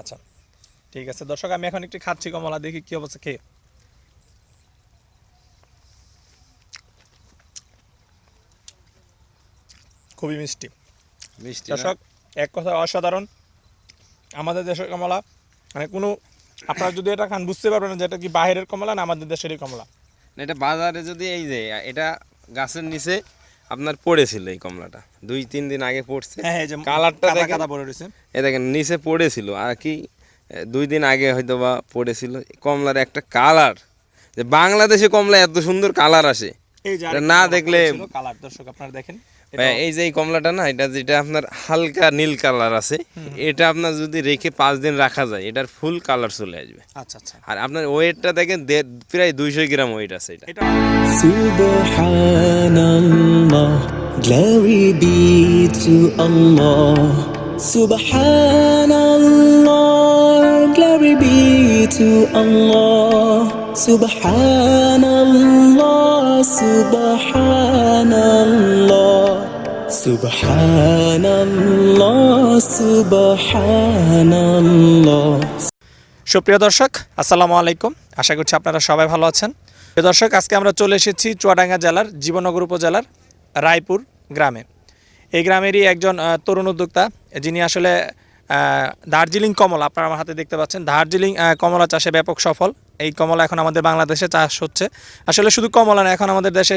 আচ্ছা ঠিক আছে। দর্শক আমি এখন একটু খাচ্ছি কমলা দেখি কি অবস্থা খেয়ে। খুবই মিষ্টি। মিষ্টি দর্শক এক কথা অসাধারণ। আমাদের দেশের কমলা মানে কোনো আপনারা যদি এটা খান বুঝতে পারবেন না যে এটা কি বাইরের কমলা না আমাদের দেশেরই কমলা। এটা বাজারে যদি এই যে এটা গাছের নিচে আপনার পড়েছিল এই কমলাটা। দুই তিন দিন আগে পড়ছে। হ্যাঁ কালারটা কাদা দেখেন। পড়ে রয়েছে। এ দেখেন নিচে পড়েছিল। আর কি দুই দিন আগে হয়তো বা পড়েছিল কমলার একটা কালার। যে বাংলাদেশে কমলা এত সুন্দর কালার আসে। না দেখলে- কালার। দর্শক আপনারা দেখেন। এই যে এই কমলাটা না এটা যেটা আপনার হালকা নীল কালার আছে এটা আপনার যদি রেখে পাঁচ দিন রাখা যায় এটার ফুল কালার চলে আসবে আচ্ছা আচ্ছা আর আপনার ওয়েটটা দেখেন প্রায় দুইশো গ্রাম ওয়েট আছে এটা glory be to Allah. Subhanallah, glory be to Allah. Subhanallah, Subhanallah. সুপ্রিয় দর্শক, আসসালামু আলাইকুম। আশা করছি আপনারা সবাই ভালো আছেন। প্রিয় দর্শক, আজকে আমরা চলে এসেছি চুয়াডাঙ্গা জেলার জীবনগর উপজেলার রায়পুর গ্রামে। এই গ্রামেরই একজন তরুণ উদ্যোক্তা, যিনি আসলে দার্জিলিং কমলা, আপনারা আমার হাতে দেখতে পাচ্ছেন। দার্জিলিং কমলা চাষে ব্যাপক সফল। এই কমলা এখন আমাদের বাংলাদেশে চাষ হচ্ছে। আসলে শুধু কমলা না, এখন আমাদের দেশে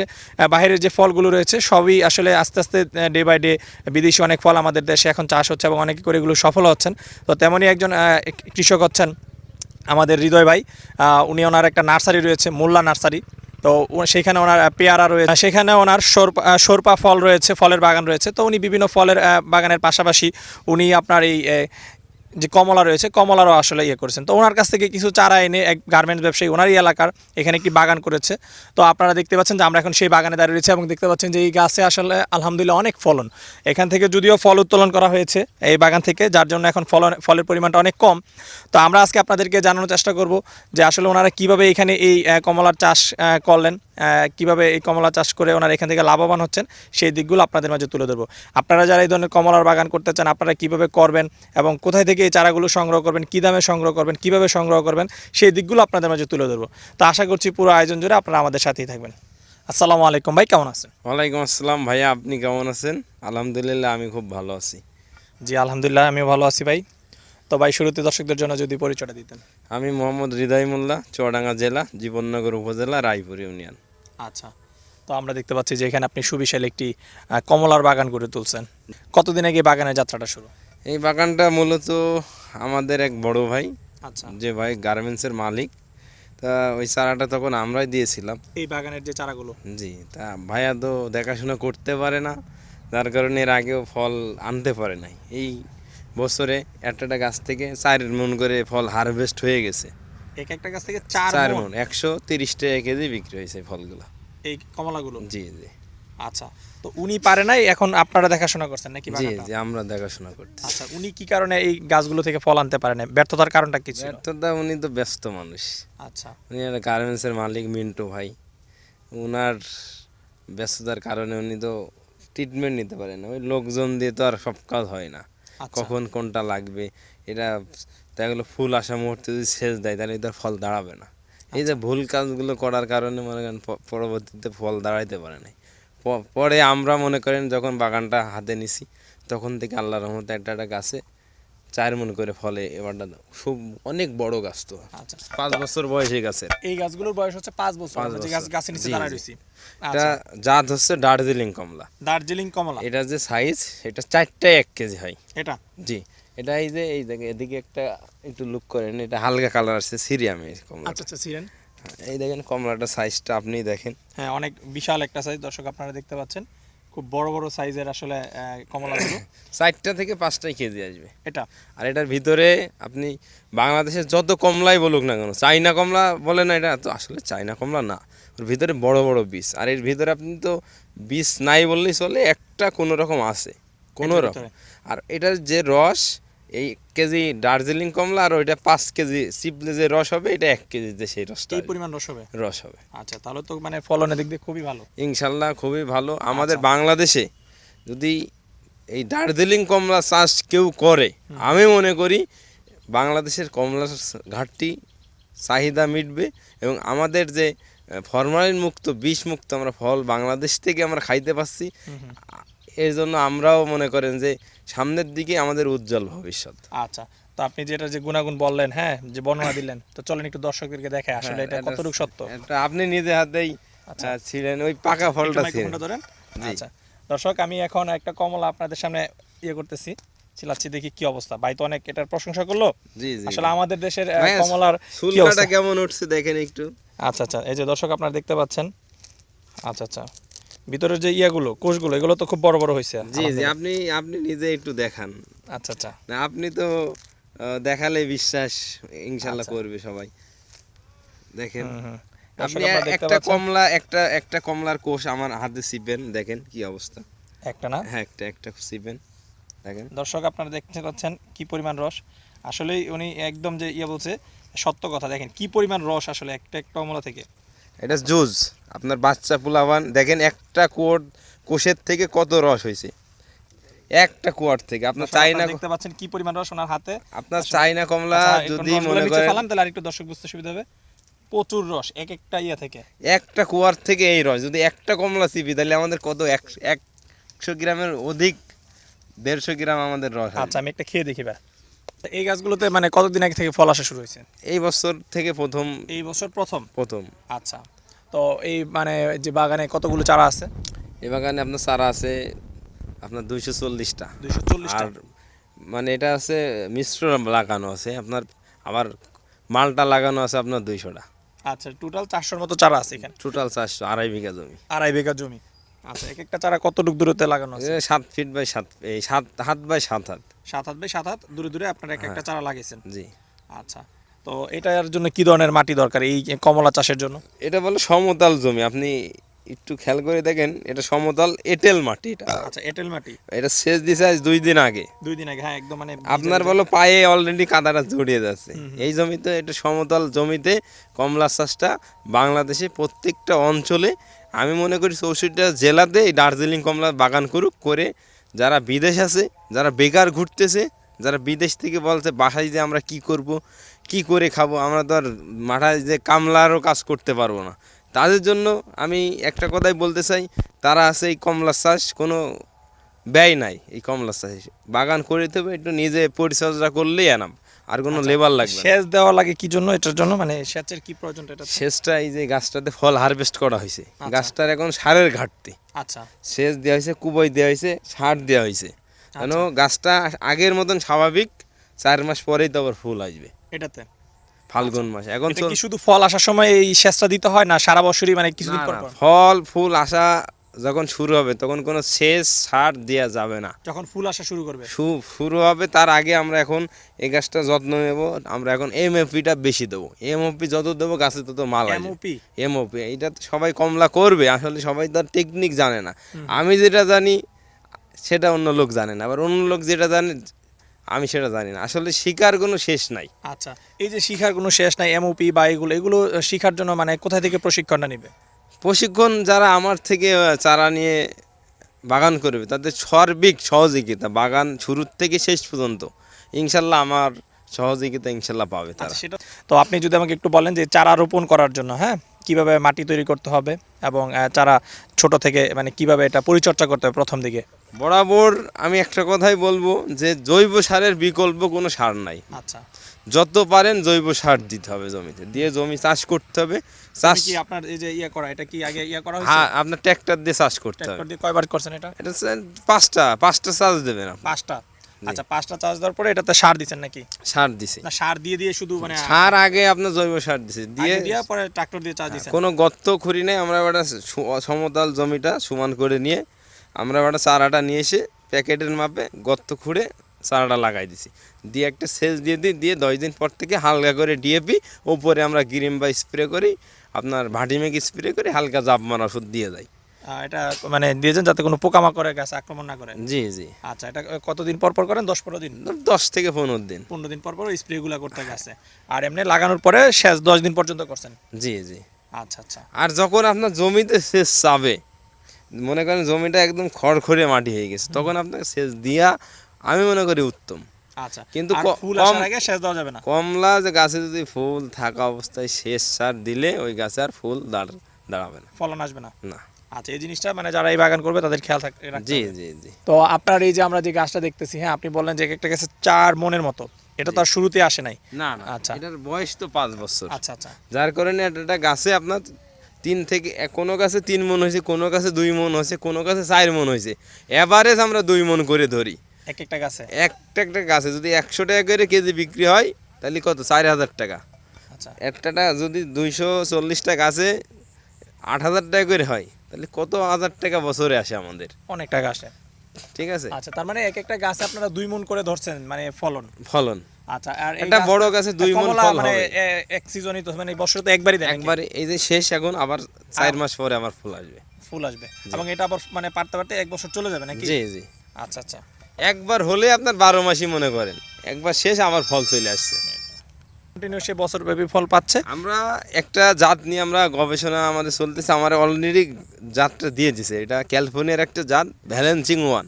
বাইরের যে ফলগুলো রয়েছে, সবই আসলে আস্তে আস্তে ডে বাই ডে বিদেশি অনেক ফল আমাদের দেশে এখন চাষ হচ্ছে এবং অনেকে করে এগুলো সফল হচ্ছেন। তো তেমনই একজন কৃষক হচ্ছেন আমাদের হৃদয় ভাই। উনি ওনার একটা নার্সারি রয়েছে, মোল্লা নার্সারি। তো সেখানে ওনার পেয়ারা রয়েছে। সেখানে ওনার সরপা সরপা ফল রয়েছে, ফলের বাগান রয়েছে। তো উনি বিভিন্ন ফলের বাগানের পাশাপাশি উনি আপনার এই যে কমলা রয়েছে, কমলারও আসলে ইয়ে করেছেন। তো ওনার কাছ থেকে কিছু চারা এনে এক গার্মেন্টস ব্যবসায়ী, ওনারই এলাকার, এখানে একটি বাগান করেছে। তো আপনারা দেখতে পাচ্ছেন যে আমরা এখন সেই বাগানে দাঁড়িয়ে রয়েছে এবং দেখতে পাচ্ছেন যে এই গাছে আসলে আলহামদুলিল্লাহ অনেক ফলন। এখান থেকে যদিও ফল উত্তোলন করা হয়েছে এই বাগান থেকে, যার জন্য এখন ফলন, ফলের পরিমাণটা অনেক কম। তো আমরা আজকে আপনাদেরকে জানানোর চেষ্টা করব যে আসলে ওনারা কীভাবে এখানে এই কমলার চাষ করলেন কীভাবে এই কমলা চাষ করে ওনারা এখান থেকে লাভবান হচ্ছেন, সেই দিকগুলো আপনাদের মাঝে তুলে ধরবো। আপনারা যারা এই ধরনের কমলার বাগান করতে চান, আপনারা কীভাবে করবেন এবং কোথায় থেকে এই চারাগুলো সংগ্রহ করবেন কী দামে সংগ্রহ করবেন কীভাবে সংগ্রহ করবেন সেই দিকগুলো আপনাদের মাঝে তুলে ধরবো। তো আশা করছি পুরো আয়োজন জুড়ে আপনারা আমাদের সাথেই থাকবেন। আসসালামু আলাইকুম ভাই কেমন আছেন? ওয়ালাইকুম আসসালাম ভাইয়া আপনি কেমন আছেন? আলহামদুলিল্লাহ আমি খুব ভালো আছি। জি আলহামদুলিল্লাহ আমিও ভালো আছি ভাই। তো ভাই শুরুতে দর্শকদের জন্য যদি পরিচয়টা দিতেন। আমি মোহাম্মদ হৃদয় মোল্লা চুয়াডাঙ্গা জেলা জীবননগর উপজেলা রায়পুর ইউনিয়ন। আচ্ছা তো আমরা দেখতে পাচ্ছি যে এখানে আপনি সুবিশাল একটি কমলার বাগান করে তুলছেন। কতদিন আগে বাগানের যাত্রাটা শুরু? এই বাগানটা মূলত আমাদের এক বড় ভাই আচ্ছা। যে ভাই গার্মেন্টসের মালিক। তা ওই চারাটা তখন আমরাই দিয়েছিলাম। এই বাগানের যে চারাগুলো। জি তা ভাইয়া তো দেখাশোনা করতে পারে না যার কারণে এর আগেও ফল আনতে পারে নাই। এই বছরে একটা গাছ থেকে চার মন করে ফল হারভেস্ট হয়ে গেছে। এক একটা গাছ থেকে চার মন একশো তিরিশ টাকা কেজি বিক্রি হয়েছে ফলগুলো। এই কমলাগুলো? জি জি। আচ্ছা তো উনি পারে নাই এখন আপনারা দেখাশোনা করছেন নাকি জি জি আমরা দেখাশোনা করতে আচ্ছা উনি কি কারণে এই গাছগুলো থেকে ফল আনতে পারেন নাই? ব্যর্থতার কারণটা কি ছিল? ব্যর্থতা উনি তো ব্যস্ত মানুষ। আচ্ছা। উনি একটা গার্মেন্টসের মালিক মিন্টু ভাই। ওনার ব্যস্ততার কারণে উনি তো ট্রিটমেন্ট নিতে পারেন না। ওই লোকজন দিয়ে তো আর সব কাজ হয় না। আচ্ছা। কখন কোনটা লাগবে? এটা দেখা গেলো ফুল আসা মুহূর্তে যদি সেচ দেয় তাহলে এটার ফল দাঁড়াবে না। এই যে ভুল কাজগুলো করার কারণে মনে করেন পরবর্তীতে ফল দাঁড়াইতে পারে নাই। পরে আমরা মনে করেন যখন বাগানটা হাতে নিছি তখন থেকে আল্লাহ রহমতে একটা একটা গাছে চার মন করে ফলে এবারটা খুব অনেক বড় গাছ তো। আচ্ছা। পাঁচ বছর বয়সী গাছের। এই গাছগুলোর বয়স হচ্ছে পাঁচ বছর পাঁচ যে গাছ বছর। গাছের নিচে দাঁড়ায় রয়েছি। এটা আচ্ছা। জাত হচ্ছে দার্জিলিং কমলা। দার্জিলিং কমলা। এটা যে সাইজ এটা চারটে এক কেজি হয়। এটা? জি। এটা এই যে এই দেখেন এদিকে একটা একটু লুক করেন এটা হালকা কালার আছে সিরিয়ামে কমলা আচ্ছা আচ্ছা ছিলেন এই দেখেন কমলাটা সাইজটা আপনি দেখেন। হ্যাঁ অনেক বিশাল একটা সাইজ দর্শক আপনারা দেখতে পাচ্ছেন। খুব বড় বড় সাইজের আসলে কমলাগুলো চারটা থেকে পাঁচটাই কেজি আসবে। এটা। আর এটার ভিতরে আপনি বাংলাদেশের যত কমলাই বলুক না কেন চাইনা কমলা বলে না এটা তো আসলে চাইনা কমলা না। ওর ভিতরে বড় বড় বীজ। আর এর ভিতরে আপনি তো বীজ নাই বললেই চলে একটা কোনো রকম আছে। কোনো রকম। আর এটার যে রস এই কেজি দার্জিলিং কমলা আর ওইটা পাঁচ কেজি চিপলে যে রস হবে এটা এক কেজিতে সেই রসটা এই। পরিমাণ রস হবে? রস হবে। আচ্ছা তাহলে তো মানে ফলনের দিক দিয়ে খুবই ভালো। ইনশাল্লাহ খুবই ভালো। আমাদের আচ্ছা। বাংলাদেশে যদি এই দার্জিলিং কমলা চাষ কেউ করে আমি মনে করি বাংলাদেশের কমলার ঘাটতি চাহিদা মিটবে এবং আমাদের যে ফরমালিন মুক্ত বিষ মুক্ত আমরা ফল বাংলাদেশ থেকে আমরা খাইতে পাচ্ছি এর জন্য আমরাও মনে করেন যে সামনের দিকে আমাদের উজ্জ্বল ভবিষ্যৎ। আচ্ছা তো আপনি যেটা যে গুণাগুণ বললেন হ্যাঁ যে বর্ণনা দিলেন তো চলেন একটু দর্শকদেরকে দেখে আসলে এটা এটা- কতটুকু সত্য? এটা আপনি নিজে হাতেই আচ্ছা। ছিলেন ওই পাকা ফলটা ছিলেন। ধরেন। আচ্ছা দর্শক আমি এখন একটা কমলা আপনাদের সামনে ইয়ে করতেছি চিলাচ্ছি দেখি কি অবস্থা। ভাই তো অনেক এটার প্রশংসা করল। জি জি। আসলে আমাদের দেশের কমলার কি অবস্থা? কেমন উঠছে দেখেন একটু। আচ্ছা আচ্ছা এই যে দর্শক আপনারা দেখতে পাচ্ছেন। আচ্ছা আচ্ছা। ভিতরের যে ইয়াগুলো কোষগুলো এগুলো তো খুব বড় বড় হয়েছে জি জি আপনি আপনি নিজে একটু দেখান। আচ্ছা আচ্ছা। না আপনি তো দেখালে বিশ্বাস ইনশাল্লাহ আচ্ছা। করবে সবাই। দেখেন আপনি একটা কমলা একটা একটা কমলার কোষ আমার হাতে চিপেন দেখেন কি অবস্থা। একটা না? হ্যাঁ একটা একটা চিপেন দেখেন। দর্শক আপনারা দেখতে পাচ্ছেন কি পরিমাণ রস। আসলেই উনি একদম যে ইয়ে বলছে সত্য কথা। দেখেন কি পরিমাণ রস আসলে একটা একটা কমলা থেকে। এটা জুজ আপনার বাচ্চা পোলাবান দেখেন একটা কোট কোষের থেকে কত রস হয়েছে। একটা কোয়ার থেকে আপনার চাইনা দেখতে পাচ্ছেন কি পরিমাণ রস ওনার হাতে। আপনার চাইনা কমলা আচ্ছা, যদি মনে করেন তাহলে আরেকটু দর্শক বুঝতে সুবিধা হবে। প্রচুর রস এক একটা ইয়ে থেকে। একটা কুয়ার থেকে এই রস যদি একটা কমলা চিপি তাহলে আমাদের কত একশো একশো গ্রামের অধিক দেড়শো গ্রাম আমাদের রস আচ্ছা আমি একটা খেয়ে দেখি ভাই। এই গাছগুলোতে মানে কতদিন আগে থেকে ফল আসা শুরু হয়েছে? এই বছর থেকে প্রথম এই বছর প্রথম? প্রথম। আচ্ছা। তো এই মানে যে বাগানে কতগুলো চারা আছে? এই বাগানে আপনার চারা আছে আপনার দুইশো চল্লিশটা। দুইশো আর মানে এটা আছে মিশ্র লাগানো আছে আপনার আবার মালটা লাগানো আছে আপনার দুইশোটা। আচ্ছা টোটাল চারশোর মতো চারা আছে এখানে? টোটাল চারশো আড়াই বিঘা জমি। আড়াই বিঘা জমি। আচ্ছা এক একটা চারা কতটুক দূরত্বে লাগানো আছে? সাত ফিট বাই সাত এই সাত হাত বাই সাত হাত। সাত হাত বাই সাত হাত দূরে দূরে আপনার এক একটা চারা লাগিয়েছেন। জি। আচ্ছা তো এটার জন্য কি ধরনের মাটি দরকার এই কমলা চাষের জন্য? এটা বলে সমতল জমি আপনি একটু খেয়াল করে দেখেন এটা সমতল এঁটেল মাটি এটা। আচ্ছা এঁটেল মাটি। এটা শেষ দিছে আজ দুই দিন আগে। দুই দিন আগে হ্যাঁ একদম মানে আপনার বলো পায়ে অলরেডি কাদাটা জড়িয়ে যাচ্ছে। এই জমিতে এটা সমতল জমিতে কমলা চাষটা বাংলাদেশে প্রত্যেকটা অঞ্চলে আমি মনে করি চৌষট্টিটা জেলাতে এই দার্জিলিং কমলা বাগান করুক করে যারা বিদেশ আছে যারা বেকার ঘুরতেছে যারা বিদেশ থেকে বলছে বাসায় যে আমরা কি করব? কি করে খাব? আমরা তো আর মাঠায় যে কামলারও কাজ করতে পারব না। তাদের জন্য আমি একটা কথাই বলতে চাই তারা আছে এই কমলা চাষ কোনো ব্যয় নাই এই কমলা চাষে। বাগান করে দেবে একটু নিজে পরিচর্যা করলেই আনাম আর কোনো লেবার লাগবে সেচ দেওয়া লাগে কি জন্য? এটার জন্য মানে সেচের কি প্রয়োজন এটা? সেচটা এই যে গাছটাতে ফল হারভেস্ট করা হয়েছে। গাছটার এখন সারের ঘাটতি। আচ্ছা। সেচ দেওয়া হয়েছে কুবই দেওয়া হয়েছে সার দেওয়া হয়েছে। কেন? গাছটা আগের মতন স্বাভাবিক চার মাস পরেই তো আবার ফুল আসবে। এটাতে। ফাল্গুন মাস। এখন এটা কি শুধু ফল আসার সময় এই সেচটা দিতে হয় না সারা বছরই মানে কিছুদিন পর পর? ফল ফুল আসা যখন শুরু হবে তখন কোনো সেচ সার দেওয়া যাবে না। যখন ফুল আসা শুরু করবে? শু- শুরু হবে তার আগে আমরা এখন এই গাছটা যত্ন নেব আমরা এখন এমএফপিটা বেশি দেবো। এমওপি যত দেবো গাছে তত মাল আসবে। এমওপি এমওপি এটা তো সবাই কমলা করবে আসলে সবাই তার টেকনিক জানে না। আমি যেটা জানি সেটা অন্য লোক জানে না। আবার অন্য লোক যেটা জানে আমি সেটা জানি না। আসলে শিকার কোনো শেষ নাই। আচ্ছা এই যে শিখার কোনো শেষ নাই এমওপি বা এগুলো এগুলো শিখার জন্য মানে কোথা থেকে প্রশিক্ষণটা নেবে? প্রশিক্ষণ যারা আমার থেকে চারা নিয়ে বাগান করবে তাদের সর্বিক সহযোগিতা বাগান শুরুর থেকে শেষ পর্যন্ত। ইনশাল্লাহ আমার সহযোগিতা ইনশাল্লাহ পাবে তারা। আচ্ছা সেটা তো আপনি যদি আমাকে একটু বলেন যে চারা রোপণ করার জন্য হ্যাঁ? কীভাবে মাটি তৈরি করতে হবে এবং চারা ছোট থেকে মানে কীভাবে এটা পরিচর্যা করতে হবে প্রথম দিকে? বরাবর আমি একটা কথাই বলব যে জৈব সারের বিকল্প কোনো সার নাই। আচ্ছা। যত পারেন জৈব সার দিতে হবে জমিতে। দিয়ে জমি চাষ করতে হবে। চাষ কি আপনার এই যে ইয়ে করা এটা কি আগে ইয়ে করা হয়েছে? হ্যাঁ আপনার দিয়ে চাষ করতে হবে। ট্রাক্টর দিয়ে কয়বার করছেন এটা? এটা পাঁচটা পাঁচটা চাষ দেবেন আপনি। পাঁচটা? আচ্ছা পাঁচটা চার্জ দেওয়ার পরে এটাতে সার দিচ্ছেন নাকি? সার দিছে। না সার দিয়ে দিয়ে শুধু মানে সার আগে আপনার জৈব সার দিছে। দিয়ে দিয়ে পরে ট্রাক্টর দিয়ে চার্জ দিচ্ছেন কোনো গর্ত খুঁড়ি নেই আমরা একটা সমতল জমিটা সমান করে নিয়ে আমরা ওটা চারাটা নিয়ে এসে প্যাকেটের মাপে গর্ত খুঁড়ে চারাটা লাগাই দিছি। দিয়ে একটা সেচ দিয়ে দিই দিয়ে দশ দিন পর থেকে হালকা করে ডিএপি ওপরে আমরা গ্রিম বা স্প্রে করি আপনার ভাটি মেঘ স্প্রে করে হালকা জাপ মারা ওষুধ দিয়ে যাই এটা মানে দিয়েছেন যাতে কোনো পোকামাকড়ের গাছ আক্রমণ না করে জি জি। আচ্ছা এটা কতদিন পর পর করেন? দশ পনেরো দিন? দশ থেকে পনেরো দিন। পনেরো দিন পর পর স্প্রে গুলা করতে গেছে। আর এমনি লাগানোর পরে শেষ দশ দিন পর্যন্ত করছেন? জি জি। আচ্ছা আচ্ছা। আর যখন আপনার জমিতে শেষ চাবে মনে করেন জমিটা একদম খড়খড়ে মাটি হয়ে গেছে তখন আপনাকে সেচ দিয়া আমি মনে করি উত্তম। আচ্ছা কিন্তু ফুল আসার আগে সেচ দেওয়া যাবে না। কমলা যে গাছে যদি ফুল থাকা অবস্থায় শেষ সার দিলে ওই গাছে আর ফুল দাঁড় দাঁড়াবে না। ফলন আসবে না? না। আচ্ছা এই জিনিসটা মানে যারা এই বাগান করবে তাদের খেয়াল থাকবে জি জি জি। তো আপনার এই যে আমরা যে গাছটা দেখতেছি হ্যাঁ আপনি বললেন যে একটা গাছে চার মনের মতো এটা তো আর শুরুতে আসে নাই। না না আচ্ছা। এটার বয়স তো পাঁচ বছর। আচ্ছা আচ্ছা। যার কারণে একটা গাছে আপনার তিন থেকে কোনো গাছে তিন মন হয়েছে কোনো গাছে দুই মন হয়েছে কোনো গাছে চার মন হয়েছে। এভারেজ আমরা দুই মন করে ধরি। এক একটা গাছে? একটা একটা গাছে যদি একশো টাকা করে কেজি বিক্রি হয় তাহলে কত? চার হাজার টাকা। আচ্ছা। একটাটা যদি দুইশো চল্লিশটা গাছে আট হাজার টাকা করে হয় তাহলে কত হাজার টাকা বছরে আসে আমাদের? অনেকটা গাছে। ঠিক আছে? আচ্ছা তার মানে এক একটা গাছে আপনারা দুই মন করে ধরছেন মানে ফলন। ফলন। আচ্ছা আর বড় গাছে দুই মণ ফল মানে এক সিজনই তো মানে বছরে তো একবারই দেন একবার এই যে শেষ এখন আবার চার মাস পরে আমার ফুল আসবে। ফুল আসবে। এবং এটা আবার মানে পারতে পারতে এক বছর চলে যাবে নাকি? জি জি। আচ্ছা আচ্ছা। একবার হলে আপনার বারো মাসই মনে করেন। একবার শেষ আমার ফল চলে আসছে। কন্টিনিউ সে বছর ব্যাপী ফল পাচ্ছে। আমরা একটা জাত নিয়ে আমরা গবেষণা আমাদের চলতেছে আমার অলরেডি জাতটা দিয়ে দিছে। এটা ক্যালিফোর্নিয়ার একটা জাত ভ্যালেন্সিং ওয়ান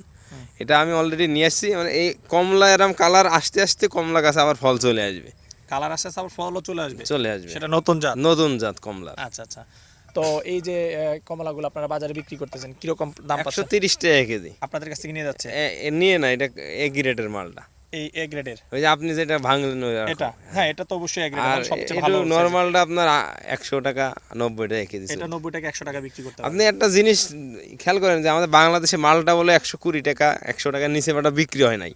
এটা আমি অলরেডি নিয়ে আসছি মানে এই কমলা এরম কালার আসতে আসতে কমলা গাছে আবার ফল চলে আসবে। কালার আসতে আবার ফলও চলে আসবে? চলে আসবে। সেটা নতুন জাত? নতুন জাত কমলা। আচ্ছা আচ্ছা। তো এই যে কমলাগুলো আপনারা বাজারে বিক্রি করতেছেন কীরকম দাম পাচ্ছেন? 130 টাকা কেজি। আপনাদের কাছ থেকে নিয়ে যাচ্ছে? নিয়ে না এটা এ গ্রেডের মালটা। এই এ গ্রেডের ওই যে আপনি যেটা ভাঙলেন এটা হ্যাঁ এটা তো অবশ্যই এ সবচেয়ে ভালো। নর্মালটা আপনার একশো টাকা নব্বই টাকা কেজি এটা নব্বই টাকা একশো টাকা বিক্রি করতে আপনি একটা জিনিস খেয়াল করেন যে আমাদের বাংলাদেশে মালটা বলে একশো কুড়ি টাকা একশো টাকার নিচে বাটা বিক্রি হয় নাই।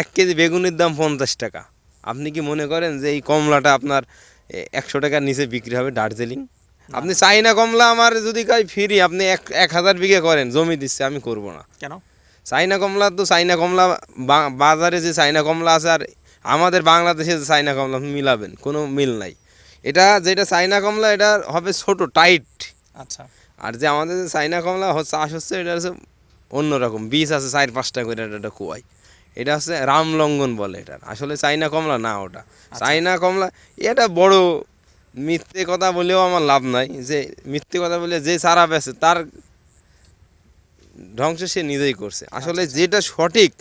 এক কেজি বেগুনের দাম পঞ্চাশ টাকা। আপনি কি মনে করেন যে এই কমলাটা আপনার একশো টাকার নিচে বিক্রি হবে দার্জিলিং? আপনি চাইনা কমলা আমার যদি কাই ফিরি আপনি এক এক হাজার বিঘে করেন জমি দিচ্ছে আমি করব না। কেন? চাইনা কমলা তো চাইনা কমলা বাজারে যে চাইনা কমলা আছে আর আমাদের বাংলাদেশে যে চাইনা কমলা মিলাবেন কোনো মিল নাই। এটা যেটা চাইনা কমলা এটা হবে ছোট টাইট। আচ্ছা। আর যে আমাদের যে চাইনা কমলা চাষ হচ্ছে এটা হচ্ছে অন্যরকম বীজ আছে চার পাঁচটা করে এটা একটা কুয়াই। এটা হচ্ছে রামলঙ্গন বলে এটা আসলে চাইনা কমলা না ওটা। চাইনা কমলা এটা বড় মিথ্যে কথা বলেও আমার লাভ নাই যে মিথ্যে কথা বলে যে চারা বেছে তার ধ্বংস সে নিজেই করছে। আসলে যেটা সঠিক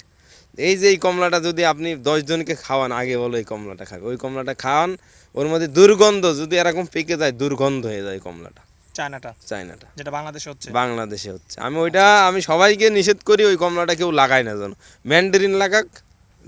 এই যে এই কমলাটা যদি আপনি দশজনকে খাওয়ান আগে বলো এই কমলাটা খাবে। ওই কমলাটা খাওয়ান ওর মধ্যে দুর্গন্ধ যদি এরকম পেকে যায় দুর্গন্ধ হয়ে যায় কমলাটা। চায়নাটা? চাইনাটা যেটা বাংলাদেশে হচ্ছে? বাংলাদেশে হচ্ছে। আমি ওইটা আমি সবাইকে নিষেধ করি ওই কমলাটা কেউ লাগায় না যেন। ম্যান্ডারিন লাগাক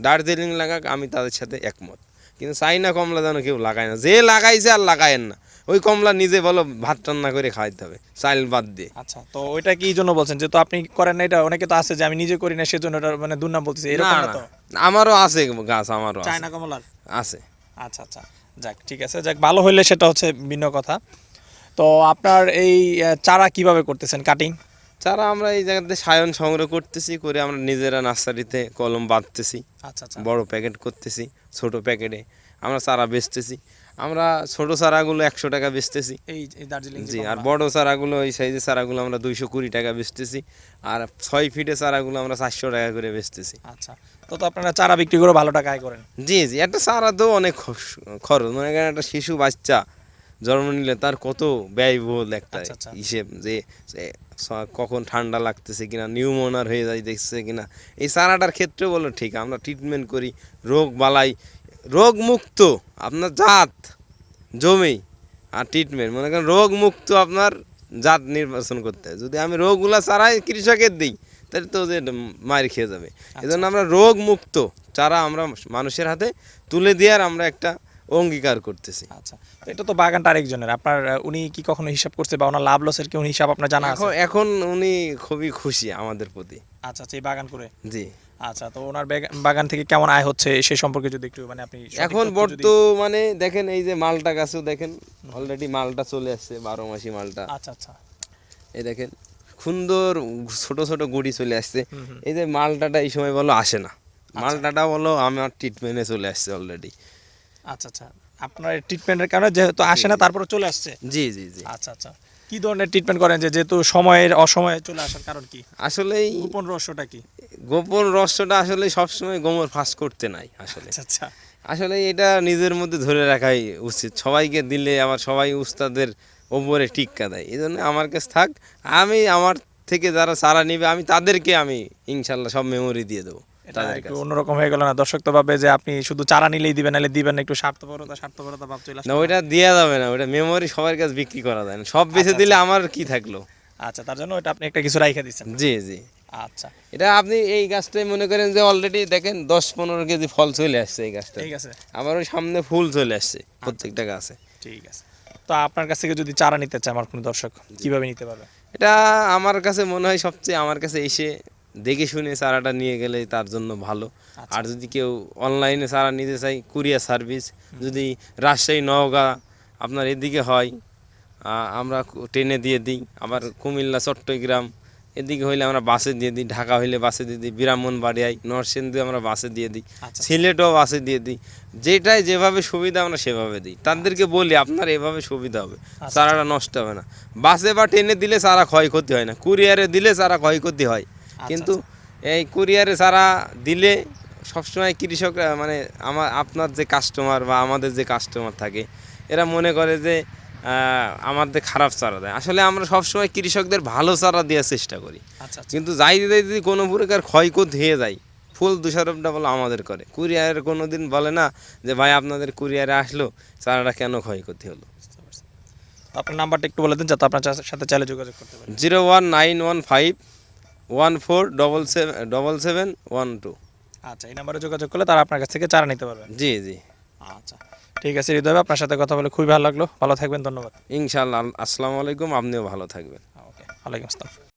দার্জিলিং লাগাক আমি তাদের সাথে একমত। কিন্তু চাইনা কমলা যেন কেউ লাগায় না। যে লাগাইছে আর লাগায়েন না। ওই কমলা নিজে বলো ভাত রান্না করে খাইতে হবে চাইল বাদ দিয়ে। আচ্ছা তো ওইটা কি জন্য বলছেন? যে তো আপনি করেন না এটা অনেকে তো আছে যে আমি নিজে করি না সেজন্য এটা মানে দুর্নাম বলতেছি এরকম না না তো? আমারও আছে গাছ আমারও আছে। চায়না কমলার? আছে। আচ্ছা আচ্ছা যাক ঠিক আছে যাক ভালো হইলে সেটা হচ্ছে ভিন্ন কথা। তো আপনার এই চারা কীভাবে করতেছেন কাটিং? চারা আমরা এই জায়গাতে সায়ন সংগ্রহ করতেছি করে আমরা নিজেরা নার্সারিতে কলম বাঁধতেছি আচ্ছা আচ্ছা। বড় প্যাকেট করতেছি ছোট প্যাকেটে আমরা চারা বেচতেছি। আমরা ছোট চারাগুলো একশো টাকা বেচতেছি। এই দার্জিলিং জি আর বড় চারাগুলো এই সাইজের চারাগুলো আমরা দুইশো কুড়ি টাকা বেচতেছি। আর ছয় ফিটে চারাগুলো আমরা চারশো টাকা করে বেচতেছি। আচ্ছা তো তো আপনারা চারা বিক্রি করে ভালো টাকা আয় করেন। জি জি একটা চারা তো অনেক খরচ মনে করেন একটা শিশু বাচ্চা জন্ম নিলে তার কত ব্যয়বহুল একটা আচ্ছা, আচ্ছা। হিসেব যে যে কখন ঠান্ডা লাগতেছে কিনা নিউমোনার হয়ে যায় দেখছে কিনা। এই চারাটার ক্ষেত্রে বলো ঠিক আমরা ট্রিটমেন্ট করি রোগ বালাই রোগ মুক্ত আপনার জাত জমি আর ট্রিটমেন্ট মনে করেন রোগ মুক্ত আপনার জাত নির্বাচন করতে হয়। যদি আমি রোগগুলো চারাই কৃষকের দিই তাহলে তো যে মায়ের খেয়ে যাবে। এই জন্য আমরা রোগ মুক্ত চারা আমরা মানুষের হাতে তুলে দেওয়ার আমরা একটা অঙ্গীকার করতেছি। আচ্ছা তো এটা তো বাগানটা আরেকজনের। আপনার উনি কি কখনো হিসাব করছে বা ওনার লাভ লসের কি উনি হিসাব আপনার জানা আছে? এখন উনি খুবই খুশি আমাদের প্রতি। আচ্ছা আচ্ছা এই বাগান করে? জি। আচ্ছা তো ওনার বাগান থেকে কেমন আয় হচ্ছে সে সম্পর্কে যদি একটু মানে আপনি এখন বর্তমানে দেখেন এই যে মালটা গাছও দেখেন অলরেডি মালটা চলে আসছে বারো মাসি মালটা। আচ্ছা আচ্ছা। এই দেখেন সুন্দর ছোট ছোট গুড়ি চলে আসছে। এই যে মালটাটা এই সময় বলো আসে না। মালটাটা বলো আমার ট্রিটমেন্টে চলে আসছে অলরেডি আচ্ছা আচ্ছা। আপনার ট্রিটমেন্টের কারণে যেহেতু আসে না তারপরে চলে আসছে? জি জি জি। আচ্ছা আচ্ছা। কি ধরনের ট্রিটমেন্ট করেন যে যেহেতু সময়ের অসময়ে চলে আসার কারণ কি? আসলেই গোপন রহস্যটা কি? গোপন রহস্যটা আসলে সবসময় গোমর ফাঁস করতে নাই আসলে। আচ্ছা আচ্ছা। আসলে এটা নিজের মধ্যে ধরে রাখাই উচিত। সবাইকে দিলে আবার সবাই উস্তাদের ওপরে টিক্কা দেয়। এই জন্য আমার কাছে থাক আমি আমার থেকে যারা সারা নিবে আমি তাদেরকে আমি ইনশাল্লাহ সব মেমোরি দিয়ে দেবো। একটু অন্যরকম হয়ে গেল না। দর্শক তো ভাবে যে আপনি শুধু চারা নিলেই দিবেন নাহলে দিবেন না, একটু স্বার্থপরতা স্বার্থপরতা ভাব চলে না ওইটা দেওয়া যাবে না ওইটা মেমোরি সবার কাছে বিক্রি করা যায় না। সব বেচে দিলে আমার কি থাকল? আচ্ছা তার জন্য ওটা আপনি একটা কিছু রাইখা দিচ্ছেন। জি জি। আচ্ছা। এটা আপনি এই গাছটাই মনে করেন যে অলরেডি দেখেন দশ পনেরো কেজি ফল চলে আসছে এই গাছটা ঠিক আছে। আবার ওই সামনে ফুল চলে আসছে প্রত্যেকটা গাছে। ঠিক আছে। তো আপনার কাছ থেকে যদি চারা নিতে চায় আমার কোনো দর্শক কীভাবে নিতে পারবে? এটা আমার কাছে মনে হয় সবচেয়ে আমার কাছে এসে দেখে শুনে চারাটা নিয়ে গেলে তার জন্য ভালো। আচ্ছা। আর যদি কেউ অনলাইনে চারা নিতে চাই কুরিয়ার সার্ভিস যদি রাজশাহী নওগাঁ আপনার এদিকে হয় আমরা ট্রেনে দিয়ে দিই। আবার কুমিল্লা চট্টগ্রাম এদিকে হইলে আমরা বাসে দিয়ে দিই। ঢাকা হইলে বাসে দিয়ে দিই। ব্রাহ্মণবাড়িয়ায় নরসিংদী আমরা বাসে দিয়ে দিই। আচ্ছা। সিলেটও বাসে দিয়ে দিই। যেটাই যেভাবে সুবিধা আমরা সেভাবে দিই। তাদেরকে বলি আপনার এভাবে সুবিধা হবে। আচ্ছা। চারাটা নষ্ট হবে না। বাসে বা ট্রেনে দিলে চারা ক্ষয়ক্ষতি হয় না। কুরিয়ারে দিলে চারা ক্ষয়ক্ষতি হয়। আচ্ছা, কিন্তু এই কুরিয়ারে চারা দিলে সবসময় কৃষকরা মানে আমার আপনার যে কাস্টমার বা আমাদের যে কাস্টমার থাকে এরা মনে করে যে আমাদের খারাপ চারা দেয়। আসলে আমরা সবসময় কৃষকদের ভালো চারা দেওয়ার চেষ্টা করি। আচ্ছা আচ্ছা। কিন্তু যাই দিতে যদি কোনো প্রকার ক্ষয়ক্ষতি হয়ে যায় ফুল দোষারোপটা বলে আমাদের করে। কুরিয়ারের কোনো দিন বলে না যে ভাই আপনাদের কুরিয়ারে আসলো চারাটা কেন ক্ষয়ক্ষতি হলো? আপনার নাম্বারটা একটু বলে দিন যাতে আপনার সাথে চাইলে যোগাযোগ করতে পারেন zero one nine one five one four double seven double seven one two আচ্ছা এই নাম্বারে যোগাযোগ করলে তারা আপনার কাছ থেকে চারা নিতে পারবেন জি জি। আচ্ছা ঠিক আছে হৃদয় আপনার সাথে কথা বলে খুবই ভালো লাগল। ভালো থাকবেন ধন্যবাদ। ইনশাল্লাহ আসসালামু আলাইকুম আপনিও ভালো থাকবেন। ওকে ওয়ালাইকুম আসসালাম।